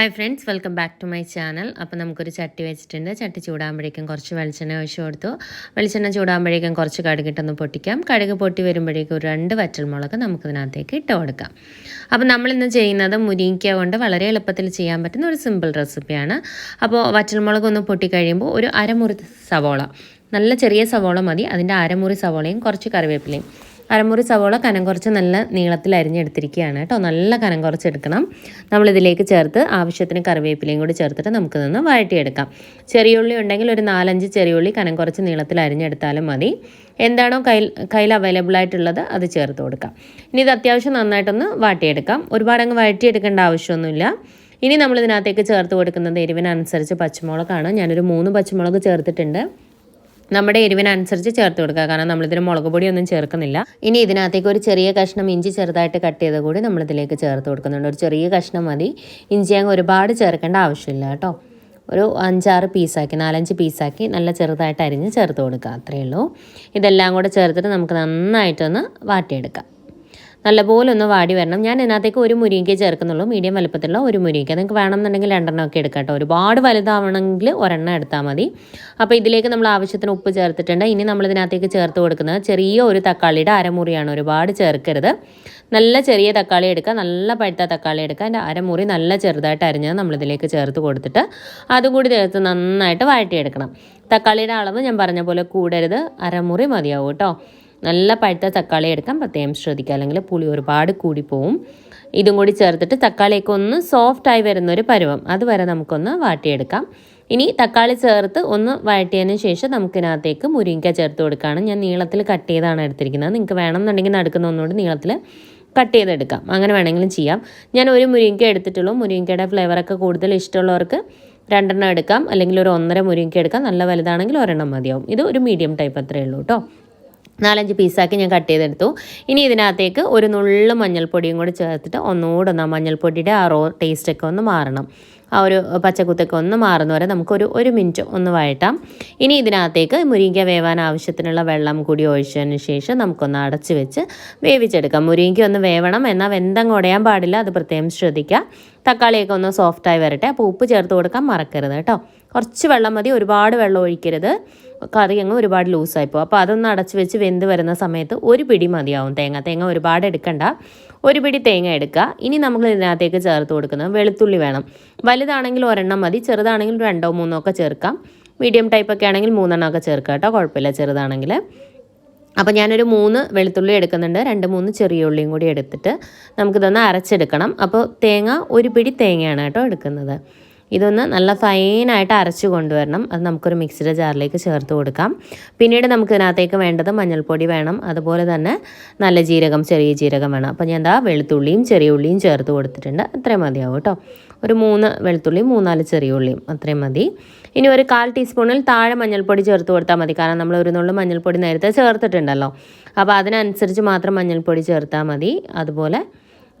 Hi friends welcome back to my channel അപ്പോൾ നമുക്കൊരു ചട്ടി വെച്ചിട്ടുണ്ട്. ചട്ടി ചൂടാകുമ്പോഴേക്കും കുറച്ച് വെളിച്ചെണ്ണ ഒഴിച്ച് കൊടുത്തു. വെളിച്ചെണ്ണ ചൂടാകുമ്പോഴേക്കും കുറച്ച് കടുകിട്ടൊന്ന് പൊട്ടിക്കാം. കടുക് പൊട്ടി വരുമ്പോഴേക്കും ഒരു രണ്ട് വറ്റൽമുളക് നമുക്കിതിനകത്തേക്ക് ഇട്ട് കൊടുക്കാം. അപ്പോൾ നമ്മളിന്ന് ചെയ്യുന്നത് മുരിങ്ങിക്ക കൊണ്ട് വളരെ എളുപ്പത്തിൽ ചെയ്യാൻ പറ്റുന്ന ഒരു സിമ്പിൾ റെസിപ്പിയാണ് അപ്പോൾ വറ്റൽമുളക് ഒന്ന് പൊട്ടിക്കഴിയുമ്പോൾ ഒരു അരമുറി സവോള. നല്ല ചെറിയ സവോള മതി. അതിന്റെ അരമുറി സവോളയും കുറച്ച് കറിവേപ്പിലയും. അരമുറി സവോള കനം കുറച്ച് നല്ല നീളത്തിൽ അരിഞ്ഞെടുത്തിരിക്കുകയാണ് കേട്ടോ. നല്ല കനം കുറച്ചെടുക്കണം. നമ്മളിതിലേക്ക് ചേർത്ത് ആവശ്യത്തിന് കറിവേപ്പിലയും കൂടി ചേർത്തിട്ട് നമുക്ക് നിന്ന് വഴറ്റിയെടുക്കാം. ചെറിയുള്ളി ഉണ്ടെങ്കിൽ ഒരു നാലഞ്ച് ചെറിയുള്ളി കനം കുറച്ച് നീളത്തിൽ അരിഞ്ഞെടുത്താലും മതി. എന്താണോ കയ്യിൽ കയ്യിൽ അവൈലബിൾ ആയിട്ടുള്ളത് അത് ചേർത്ത് കൊടുക്കാം. ഇനി ഇത് അത്യാവശ്യം നന്നായിട്ടൊന്ന് വാട്ടിയെടുക്കാം. ഒരുപാട് അങ്ങ് വഴറ്റിയെടുക്കേണ്ട ആവശ്യമൊന്നുമില്ല. ഇനി നമ്മൾ ഇതിനകത്തേക്ക് ചേർത്ത് കൊടുക്കുന്നത് എരിവിനനുസരിച്ച് പച്ചമുളകാണ്. ഞാനൊരു മൂന്ന് പച്ചമുളക് ചേർത്തിട്ടുണ്ട്. നമ്മുടെ എരിവിനനുസരിച്ച് ചേർത്ത് കൊടുക്കുക. കാരണം നമ്മളിതിന് മുളക് പൊടിയൊന്നും ചേർക്കുന്നില്ല. ഇനി ഇതിനകത്തേക്ക് ഒരു ചെറിയ കഷ്ണം ഇഞ്ചി ചെറുതായിട്ട് കട്ട് ചെയ്ത കൂടി നമ്മളിതിലേക്ക് ചേർത്ത് കൊടുക്കുന്നുണ്ട്. ഒരു ചെറിയ കഷ്ണം മതി. ഇഞ്ചി അങ്ങ് ഒരുപാട് ചേർക്കേണ്ട ആവശ്യമില്ല കേട്ടോ. ഒരു അഞ്ചാറ് പീസാക്കി നാലഞ്ച് പീസാക്കി നല്ല ചെറുതായിട്ട് അരിഞ്ഞ് ചേർത്ത് കൊടുക്കുക. അത്രയേ ഉള്ളൂ. ഇതെല്ലാം കൂടെ ചേർത്തിട്ട് നമുക്ക് നന്നായിട്ടൊന്ന് വാട്ടിയെടുക്കാം. നല്ലപോലെ ഒന്ന് വാടി വരണം. ഞാൻ ഇതിനകത്തേക്ക് ഒരു മുരിങ്ങയ്ക്ക് ചേർക്കുന്നുള്ളൂ. മീഡിയം വലുപ്പത്തിലുള്ള ഒരു മുരിങ്ങയ്ക്ക. നിങ്ങൾക്ക് വേണമെന്നുണ്ടെങ്കിൽ രണ്ടെണ്ണം ഒക്കെ എടുക്കാം കേട്ടോ. ഒരുപാട് വലുതാവണമെങ്കിൽ ഒരെണ്ണം എടുത്താൽ മതി. അപ്പോൾ ഇതിലേക്ക് നമ്മൾ ആവശ്യത്തിന് ഉപ്പ് ചേർത്തിട്ടുണ്ട്. ഇനി നമ്മൾ ഇതിനകത്തേക്ക് ചേർത്ത് കൊടുക്കുന്നത് ചെറിയ ഒരു തക്കാളിയുടെ അരമുറിയാണ്. ഒരുപാട് ചേർക്കരുത്. നല്ല ചെറിയ തക്കാളി എടുക്കുക. നല്ല പഴുത്ത തക്കാളി എടുക്കുക. അതിന്റെ അരമുറി നല്ല ചെറുതായിട്ട് അരിഞ്ഞത് നമ്മളിതിലേക്ക് ചേർത്ത് കൊടുത്തിട്ട് അതും കൂടി ചേർത്ത് നന്നായിട്ട് വഴറ്റിയെടുക്കണം. തക്കാളിയുടെ അളവ് ഞാൻ പറഞ്ഞ പോലെ കൂടരുത്. അരമുറി മതിയാവും കേട്ടോ. നല്ല പഴുത്ത തക്കാളി എടുക്കാം. പ്രത്യേകം ശ്രദ്ധിക്കുക. അല്ലെങ്കിൽ പുളി ഒരുപാട് കൂടിപ്പോവും ഇതും കൂടി ചേർത്തിട്ട് തക്കാളിയൊക്കെ ഒന്ന് സോഫ്റ്റായി വരുന്നൊരു പരുവം. അതുവരെ നമുക്കൊന്ന് വാട്ടിയെടുക്കാം. ഇനി തക്കാളി ചേർത്ത് ഒന്ന് വഴറ്റിയതിന് ശേഷം നമുക്കിനകത്തേക്ക് മുരിങ്ങ ചേർത്ത് കൊടുക്കുകയാണ്. ഞാൻ നീളത്തിൽ കട്ട് ചെയ്താണ് എടുത്തിരിക്കുന്നത്. നിങ്ങൾക്ക് വേണമെന്നുണ്ടെങ്കിൽ നടക്കുന്ന ഒന്നുകൂടി നീളത്തിൽ കട്ട് ചെയ്തെടുക്കാം. അങ്ങനെ വേണമെങ്കിലും ചെയ്യാം. ഞാൻ ഒരു മുരിങ്ങ എടുത്തിട്ടുള്ളൂ. മുരിങ്ങയുടെ ഫ്ലേവറൊക്കെ കൂടുതൽ ഇഷ്ടമുള്ളവർക്ക് രണ്ടെണ്ണം എടുക്കാം. അല്ലെങ്കിൽ ഒരു ഒന്നര മുരിങ്ങ എടുക്കാം. നല്ല വലുതാണെങ്കിൽ ഒരെണ്ണം മതിയാവും. ഇത് ഒരു മീഡിയം ടൈപ്പ് അത്രയേ ഉള്ളൂ കേട്ടോ നാലഞ്ച് പീസാക്കി ഞാൻ കട്ട് ചെയ്തെടുത്തു. ഇനി ഇതിനകത്തേക്ക് ഒരു നുള്ളു മഞ്ഞൾപ്പൊടിയും കൂടി ചേർത്തിട്ട് ഒന്നുകൂടെ ഒന്ന് ആ മഞ്ഞൾപ്പൊടിയുടെ ആ റോ ടേസ്റ്റൊക്കെ ഒന്ന് മാറണം. ആ ഒരു പച്ചക്കുത്തൊക്കെ ഒന്ന് മാറുന്ന വരെ നമുക്കൊരു ഒരു മിനിറ്റ് ഒന്ന് വഴട്ടാം ഇനി ഇതിനകത്തേക്ക് മുരിങ്ങ വേവാൻ ആവശ്യത്തിനുള്ള വെള്ളം കൂടി ഒഴിച്ചതിന് ശേഷം നമുക്കൊന്ന് അടച്ച് വെച്ച് വേവിച്ചെടുക്കാം. മുരിങ്ങ ഒന്ന് വേവണം. എന്നാൽ വെന്തം കുടയാൻ പാടില്ല. അത് പ്രത്യേകം ശ്രദ്ധിക്കുക. തക്കാളിയൊക്കെ ഒന്ന് സോഫ്റ്റായി വരട്ടെ. അപ്പോൾ ഉപ്പ് ചേർത്ത് കൊടുക്കാൻ മറക്കരുത് കേട്ടോ. കുറച്ച് വെള്ളം മതി. ഒരുപാട് വെള്ളം ഒഴിക്കരുത്. കറി അങ്ങ് ഒരുപാട് ലൂസായിപ്പോൾ അപ്പോൾ അതൊന്ന് അടച്ച് വെച്ച് വെന്ത് വരുന്ന സമയത്ത് ഒരു പിടി മതിയാവും തേങ്ങ. തേങ്ങ ഒരുപാട് എടുക്കണ്ട. ഒരു പിടി തേങ്ങ എടുക്കുക. ഇനി നമ്മൾ ഇതിനകത്തേക്ക് ചേർത്ത് കൊടുക്കുന്നത് വെളുത്തുള്ളി വേണം. വലുതാണെങ്കിൽ ഒരെണ്ണം മതി. ചെറുതാണെങ്കിൽ രണ്ടോ മൂന്നോ ഒക്കെ ചേർക്കാം. മീഡിയം ടൈപ്പ് ഒക്കെ ആണെങ്കിൽ മൂന്നെണ്ണം ഒക്കെ ചേർക്കാം കേട്ടോ. കുഴപ്പമില്ല. ചെറുതാണെങ്കിൽ. അപ്പോൾ ഞാനൊരു മൂന്ന് വെളുത്തുള്ളി എടുക്കുന്നുണ്ട്. രണ്ട് മൂന്ന് ചെറിയ ഉള്ളിയും കൂടി എടുത്തിട്ട് നമുക്കിതൊന്ന് അരച്ചെടുക്കണം. അപ്പോൾ തേങ്ങ ഒരു പിടി തേങ്ങയാണ് കേട്ടോ എടുക്കുന്നത്. ഇതൊന്ന് നല്ല ഫൈനായിട്ട് അരച്ച് കൊണ്ടുവരണം. അത് നമുക്കൊരു മിക്സിയുടെ ജാറിലേക്ക് ചേർത്ത് കൊടുക്കാം. പിന്നീട് നമുക്ക് ഇതിനകത്തേക്ക് വേണ്ടത് മഞ്ഞൾപ്പൊടി വേണം. അതുപോലെ തന്നെ നല്ല ജീരകം ചെറിയ ജീരകം വേണം. അപ്പോൾ ഞാൻ എന്താ വെളുത്തുള്ളിയും ചെറിയ ഉള്ളിയും ചേർത്ത് കൊടുത്തിട്ടുണ്ട്. അത്രയും മതിയാവും കേട്ടോ. ഒരു മൂന്ന് വെളുത്തുള്ളിയും മൂന്നാൽ ചെറിയ ഉള്ളിയും. അത്രയും മതി. ഇനി ഒരു കാൽ ടീസ്പൂണിൽ താഴെ മഞ്ഞൾപ്പൊടി ചേർത്ത് കൊടുത്താൽ മതി. കാരണം നമ്മൾ ഒരു നുള്ളു മഞ്ഞൾപ്പൊടി നേരത്തെ ചേർത്തിട്ടുണ്ടല്ലോ. അപ്പോൾ അതിനനുസരിച്ച് മാത്രം മഞ്ഞൾപ്പൊടി ചേർത്താൽ മതി. അതുപോലെ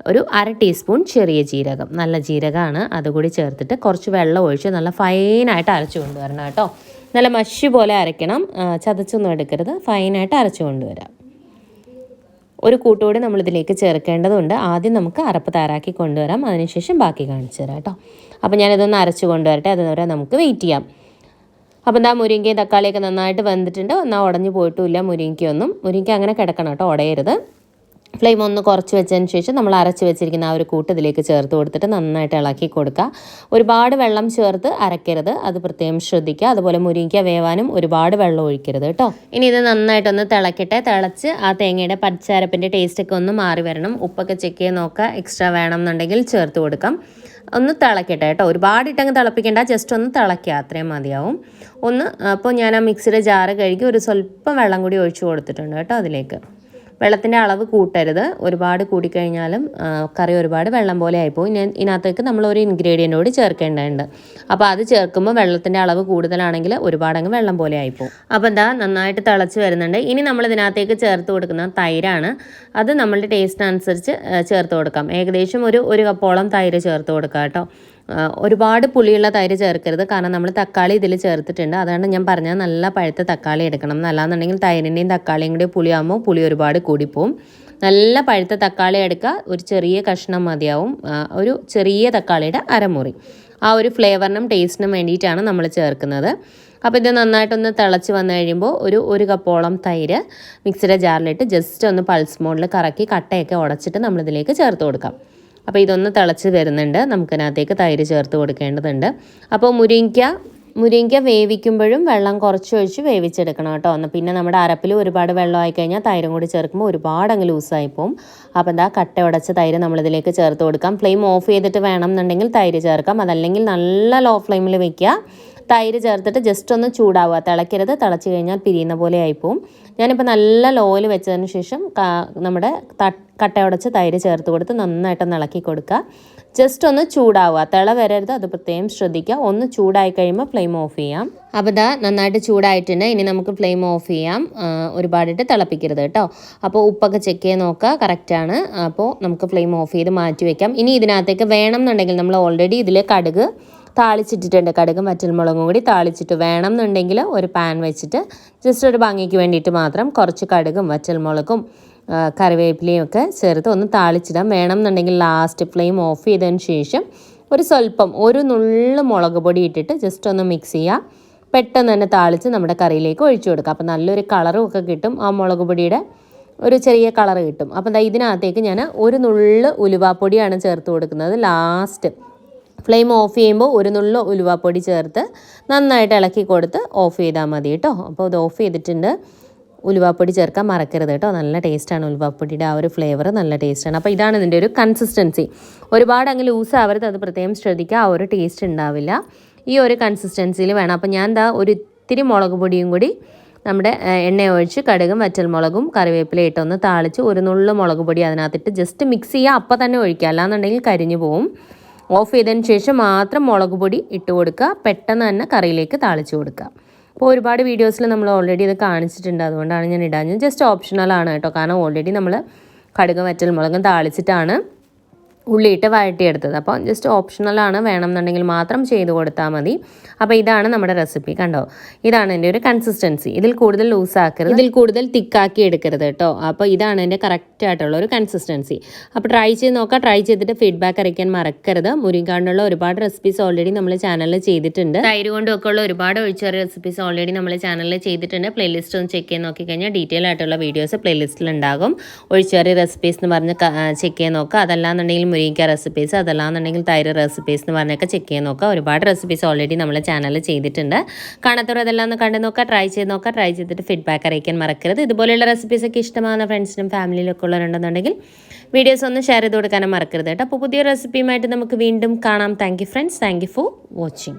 ഒരു അര ടീസ്പൂൺ ചെറിയ ജീരകം. നല്ല ജീരകമാണ് അതുകൂടി ചേർത്തിട്ട് കുറച്ച് വെള്ളം ഒഴിച്ച് നല്ല ഫൈനായിട്ട് അരച്ചു കൊണ്ടുവരണം കേട്ടോ. നല്ല മഷി പോലെ അരയ്ക്കണം. ചതച്ചൊന്നും എടുക്കരുത്. ഫൈനായിട്ട് അരച്ചു കൊണ്ടുവരാം. ഒരു കൂട്ടുകൂടി നമ്മളിതിലേക്ക് ചേർക്കേണ്ടതുണ്ട്. ആദ്യം നമുക്ക് അരപ്പ് തയ്യാറാക്കി കൊണ്ടുവരാം. അതിനുശേഷം ബാക്കി കാണിച്ചു തരാം കേട്ടോ. അപ്പോൾ ഞാനിതൊന്ന് അരച്ച് കൊണ്ടുവരട്ടെ. അതുവരെ നമുക്ക് വെയിറ്റ് ചെയ്യാം. അപ്പോൾ എന്താ മുരിങ്ങയും തക്കാളിയൊക്കെ നന്നായിട്ട് വെന്തിട്ടുണ്ട്. എന്നാൽ ഉടഞ്ഞു പോയിട്ടുമില്ല മുരിങ്ങയ്ക്കൊന്നും. മുരിങ്ങയ്ക്ക് അങ്ങനെ കിടക്കണം കേട്ടോ. ഉടയരുത്. ഫ്ലെയിം ഒന്ന് കുറച്ച് വെച്ചതിന് ശേഷം നമ്മൾ അരച്ച് വെച്ചിരിക്കുന്ന ആ ഒരു കൂട്ട് ഇതിലേക്ക് ചേർത്ത് കൊടുത്തിട്ട് നന്നായിട്ട് ഇളക്കി കൊടുക്കുക. ഒരുപാട് വെള്ളം ചേർത്ത് അരക്കരുത്. അത് പ്രത്യേകം ശ്രദ്ധിക്കുക. അതുപോലെ മുരിങ്ങ വേവാനും ഒരുപാട് വെള്ളം ഒഴിക്കരുത് കേട്ടോ. ഇനി ഇത് നന്നായിട്ടൊന്ന് തിളക്കട്ടെ. തിളച്ച് ആ തേങ്ങയുടെ പച്ചരപ്പിന്റെ ടേസ്റ്റൊക്കെ ഒന്ന് മാറി വരണം. ഉപ്പൊക്കെ ചെക്ക് ചെയ്ത് നോക്കുക. എക്സ്ട്രാ വേണം എന്നുണ്ടെങ്കിൽ ചേർത്ത് കൊടുക്കാം. ഒന്ന് തിളക്കട്ടെ കേട്ടോ. ഒരുപാട് ഇട്ടങ്ങ് തിളപ്പിക്കേണ്ട. ജസ്റ്റ് ഒന്ന് തിളയ്ക്കുക അത്രയും മതിയാവും. ഒന്ന് അപ്പോൾ ഞാൻ ആ മിക്സിയുടെ ജാറ് കഴുകി ഒരു സ്വല്പം വെള്ളം കൂടി ഒഴിച്ചു കൊടുത്തിട്ടുണ്ട് കേട്ടോ അതിലേക്ക്. വെള്ളത്തിന്റെ അളവ് കൂട്ടരുത്. ഒരുപാട് കൂടിക്കഴിഞ്ഞാലും കറി ഒരുപാട് വെള്ളം പോലെ ആയിപ്പോയി ഞാൻ ഇതിനകത്തേക്ക് നമ്മൾ ഒരു ഇൻഗ്രീഡിയന്റ് ചേർക്കേണ്ടതുണ്ട്. അപ്പോൾ അത് ചേർക്കുമ്പോൾ വെള്ളത്തിന്റെ അളവ് കൂടുതലാണെങ്കിൽ ഒരുപാടങ്ങ് വെള്ളം പോലെ ആയിപ്പോവും. അപ്പോൾ എന്താ നന്നായിട്ട് തിളച്ച് വരുന്നുണ്ട്. ഇനി നമ്മൾ ഇതിനകത്തേക്ക് ചേർത്ത് കൊടുക്കുന്ന തൈരാണ്. അത് നമ്മളുടെ ടേസ്റ്റ് അനുസരിച്ച് ചേർത്ത് കൊടുക്കാം. ഏകദേശം ഒരു ഒരു കപ്പോളം തൈര് ചേർത്ത് കൊടുക്കാം കേട്ടോ. ഒരുപാട് പുളിയുള്ള തൈര് ചേർക്കരുത്. കാരണം നമ്മൾ തക്കാളി ഇതിൽ ചേർത്തിട്ടുണ്ട്. അതാണ് ഞാൻ പറഞ്ഞത് നല്ല പഴുത്ത തക്കാളി എടുക്കണം. എന്നല്ലാന്നുണ്ടെങ്കിൽ തൈരിന്റെയും തക്കാളിയും കൂടി പുളിയാകുമ്പോൾ പുളി ഒരുപാട് കൂടിപ്പോവും. നല്ല പഴുത്ത തക്കാളി എടുക്കുക. ഒരു ചെറിയ കഷ്ണം മതിയാവും. ഒരു ചെറിയ തക്കാളിയുടെ അരമുറി. ആ ഒരു ഫ്ലേവറിനും ടേസ്റ്റിനും വേണ്ടിയിട്ടാണ് നമ്മൾ ചേർക്കുന്നത്. അപ്പോൾ ഇത് നന്നായിട്ടൊന്ന് തിളച്ച് വന്നു കഴിയുമ്പോൾ ഒരു ഒരു കപ്പോളം തൈര് മിക്സിയുടെ ജാറിലിട്ട് ജസ്റ്റ് ഒന്ന് പൾസ് മോഡിൽ കറക്കി കട്ടയൊക്കെ ഉടച്ചിട്ട് നമ്മളിതിലേക്ക് ചേർത്ത് കൊടുക്കാം. അപ്പോൾ ഇതൊന്ന് തിളച്ച് വരുന്നുണ്ട്. നമുക്കതിനകത്തേക്ക് തൈര് ചേർത്ത് കൊടുക്കേണ്ടതുണ്ട്. അപ്പോൾ മുരിങ്ങ മുരിങ്ങ വേവിക്കുമ്പോഴും വെള്ളം കുറച്ച് ഒഴിച്ച് വേവിച്ചെടുക്കണം കേട്ടോ. എന്നാൽ പിന്നെ നമ്മുടെ അരപ്പിൽ ഒരുപാട് വെള്ളം ആയി കഴിഞ്ഞാൽ തൈരും കൂടി ചേർക്കുമ്പോൾ ഒരുപാട് അങ്ങ് ലൂസായി പോകും അപ്പോൾ എന്താ കട്ട ഉടച്ച തൈര് നമ്മളിതിലേക്ക് ചേർത്ത് കൊടുക്കാം. ഫ്ലെയിം ഓഫ് ചെയ്തിട്ട് വേണം എന്നുണ്ടെങ്കിൽ തൈര് ചേർക്കാം. അതല്ലെങ്കിൽ നല്ല ലോ ഫ്ലെയിമിൽ വെക്കുക. തൈര് ചേർത്തിട്ട് ജസ്റ്റ് ഒന്ന് ചൂടാവുക. തിളയ്ക്കരുത്. തിളച്ച് കഴിഞ്ഞാൽ പിരിയുന്ന പോലെ ആയിപ്പോവും. ഞാനിപ്പോൾ നല്ല ലോയിൽ വെച്ചതിന് ശേഷം നമ്മുടെ കട്ട കട്ടയുടച്ച് തൈര് ചേർത്ത് കൊടുത്ത് നന്നായിട്ടൊന്ന് ഇളക്കി കൊടുക്കുക. ജസ്റ്റ് ഒന്ന് ചൂടാവുക. തിള വരരുത്. അത് പ്രത്യേകം ശ്രദ്ധിക്കുക. ഒന്ന് ചൂടായി കഴിയുമ്പോൾ ഫ്ലെയിം ഓഫ് ചെയ്യാം. അപ്പോൾ ഇതാ നന്നായിട്ട് ചൂടായിട്ടുണ്ട്. ഇനി നമുക്ക് ഫ്ലെയിം ഓഫ് ചെയ്യാം. ഒരുപാടിട്ട് തിളപ്പിക്കരുത് കേട്ടോ. അപ്പോൾ ഉപ്പൊക്കെ ചെക്ക് ചെയ്ത് നോക്കുക. കറക്റ്റാണ് അപ്പോൾ നമുക്ക് ഫ്ലെയിം ഓഫ് ചെയ്ത് മാറ്റി വയ്ക്കാം ഇനി ഇതിനകത്തേക്ക് വേണം എന്നുണ്ടെങ്കിൽ നമ്മൾ ഓൾറെഡി ഇതിൽ കടുക് താളിച്ചിട്ടിട്ടുണ്ട്. കടുകും വറ്റൽമുളകും കൂടി താളിച്ചിട്ട് വേണം എന്നുണ്ടെങ്കിൽ ഒരു പാൻ വെച്ചിട്ട് ജസ്റ്റ് ഒരു ഭംഗിക്ക് വേണ്ടിയിട്ട് മാത്രം കുറച്ച് കടുകും വറ്റൽമുളകും മുളകും കറിവേപ്പിലയും ഒക്കെ ചേർത്ത് ഒന്ന് താളിച്ചിടാം. വേണം എന്നുണ്ടെങ്കിൽ ലാസ്റ്റ് ഫ്ലെയിം ഓഫ് ചെയ്തതിന് ശേഷം ഒരു സ്വല്പം ഒരു നുള്ളു മുളക് പൊടി ഇട്ടിട്ട് ജസ്റ്റ് ഒന്ന് മിക്സ് ചെയ്യുക പെട്ടെന്ന് തന്നെ താളിച്ച് നമ്മുടെ കറിയിലേക്ക് ഒഴിച്ചു കൊടുക്കുക അപ്പോൾ നല്ലൊരു കളറും ഒക്കെ കിട്ടും. ആ മുളക് പൊടിയുടെ ഒരു ചെറിയ കളർ കിട്ടും. അപ്പോൾ ദാ ഇതിനകത്തേക്ക് ഞാൻ ഒരു നുള്ളു ഉലുവാപ്പൊടിയാണ് ചേർത്ത് കൊടുക്കുന്നത്. ലാസ്റ്റ് ഫ്ലെയിം ഓഫ് ചെയ്യുമ്പോൾ ഒരു നുള്ള ഉലുവാപ്പൊടി ചേർത്ത് നന്നായിട്ട് ഇളക്കി കൊടുത്ത് ഓഫ് ചെയ്താൽ മതി കേട്ടോ. അപ്പോൾ ഇത് ഓഫ് ചെയ്തിട്ടുണ്ട്. ഉലുവാപ്പൊടി ചേർക്കാൻ മറക്കരുത് കേട്ടോ. നല്ല ടേസ്റ്റാണ് ഉലുവാപ്പൊടിയുടെ ആ ഒരു ഫ്ലേവർ നല്ല ടേസ്റ്റാണ് അപ്പോൾ ഇതാണ് ഇതിന്റെ ഒരു കൺസിസ്റ്റൻസി ഒരുപാട് അങ്ങ് ലൂസ് ആവരുത് അത് പ്രത്യേകം ശ്രദ്ധിക്കുക. ആ ഒരു ടേസ്റ്റ് ഉണ്ടാവില്ല. ഈ ഒരു കൺസിസ്റ്റൻസിയിൽ വേണം. അപ്പോൾ ഞാൻ എന്താ ഒരു ഇത്തിരി മുളക് പൊടിയും കൂടി നമ്മുടെ എണ്ണ ഒഴിച്ച് കടുകും വറ്റൽമുളകും കറിവേപ്പില ഇട്ടൊന്ന് താളിച്ച് ഒരു നുള്ളു മുളക് പൊടി അതിനകത്തിട്ട് ജസ്റ്റ് മിക്സ് ചെയ്യുക. അപ്പോൾ തന്നെ ഒഴിക്കുക. അല്ലാന്നുണ്ടെങ്കിൽ കരിഞ്ഞു പോവും. ഓഫ് ചെയ്തതിന് ശേഷം മാത്രം മുളക് പൊടി ഇട്ട് കൊടുക്കുക. പെട്ടെന്ന് തന്നെ കറിയിലേക്ക് താളിച്ച് കൊടുക്കുക. അപ്പോൾ ഒരുപാട് വീഡിയോസിൽ നമ്മൾ ഓൾറെഡി ഇത് കാണിച്ചിട്ടുണ്ട്. അതുകൊണ്ടാണ് ഞാൻ ഇടാഞ്ഞത്. ജസ്റ്റ് ഓപ്ഷണലാണ് കേട്ടോ. കാരണം ഓൾറെഡി നമ്മൾ കടുക് വറ്റൽ മുളകും താളിച്ചിട്ടാണ് ഉള്ളിയിട്ട് വഴട്ടിയെടുത്തത് അപ്പോൾ ജസ്റ്റ് ഓപ്ഷണലാണ് വേണമെന്നുണ്ടെങ്കിൽ മാത്രം ചെയ്ത് കൊടുത്താൽ മതി. അപ്പോൾ ഇതാണ് നമ്മുടെ റെസിപ്പി കണ്ടോ? ഇതാണ് എന്റെ ഒരു കൺസിസ്റ്റൻസി ഇതിൽ കൂടുതൽ ലൂസാക്കരുത് ഇതിൽ കൂടുതൽ തിക്കാക്കി എടുക്കരുത് കേട്ടോ. അപ്പോൾ ഇതാണ് എന്റെ കറക്റ്റ് ആയിട്ടുള്ള ഒരു കൺസിസ്റ്റൻസി അപ്പോൾ ട്രൈ ചെയ്ത് നോക്കാം ട്രൈ ചെയ്തിട്ട് ഫീഡ്ബാക്ക് അറിയിക്കാൻ മറക്കരുത്. മുരിങ്ങാണ്ടുള്ള ഒരുപാട് റെസിപ്പീസ് ഓൾറെഡി നമ്മൾ ചാനലിൽ ചെയ്തിട്ടുണ്ട്. തൈര് കൊണ്ടൊക്കെ ഉള്ള ഒരുപാട് ഒഴിച്ചേറിയ റെസിപ്പീസ് ഓൾറെഡി നമ്മൾ ചാനലിൽ ചെയ്തിട്ടുണ്ട്. പ്ലേലിസ്റ്റ് ഒന്ന് ചെക്ക് ചെയ്ത് നോക്കിക്കഴിഞ്ഞാൽ ഡീറ്റെയിൽ ആയിട്ടുള്ള വീഡിയോസ് പ്ലേലിസ്റ്റിൽ ഉണ്ടാകും. ഒഴിച്ചേറിയ റെസിപ്പീസ് എന്ന് പറഞ്ഞ് ചെക്ക് ചെയ്ത് നോക്കുക. അതല്ലാന്നുണ്ടെങ്കിൽ മുരിങ്ങ റെസിപ്പീസ് അതല്ലാന്നുണ്ടെങ്കിൽ തൈര് റെസിപ്പീസ് എന്ന് പറഞ്ഞൊക്കെ ചെക്ക് ചെയ്ത് നോക്കുക. ഒരുപാട് റെസിപ്പീസ് ഓൾറെഡി നമ്മൾ ചാനലിൽ ചെയ്തിട്ടുണ്ട്. കാണാത്തവർ അതെല്ലാം ഒന്ന് കണ്ടു നോക്കുക ട്രൈ ചെയ്ത് നോക്കുക ട്രൈ ചെയ്തിട്ട് ഫീഡ്ബാക്ക് അറിയിക്കാൻ മറക്കരുത്. ഇതുപോലെയുള്ള റെസിപ്പീസ് ഒക്കെ ഇഷ്ടമാകുന്ന ഫ്രണ്ട്സിനും ഫാമിലിയിലൊക്കെ ഉള്ളവരുണ്ടെന്നുണ്ടെങ്കിൽ വീഡിയോസ് ഒന്ന് ഷെയർ ചെയ്ത് കൊടുക്കാനും മറക്കരുത് കേട്ടോ. അപ്പോൾ പുതിയ റെസിപ്പിയുമായിട്ട് നമുക്ക് വീണ്ടും കാണാം. Thank friends thank for watching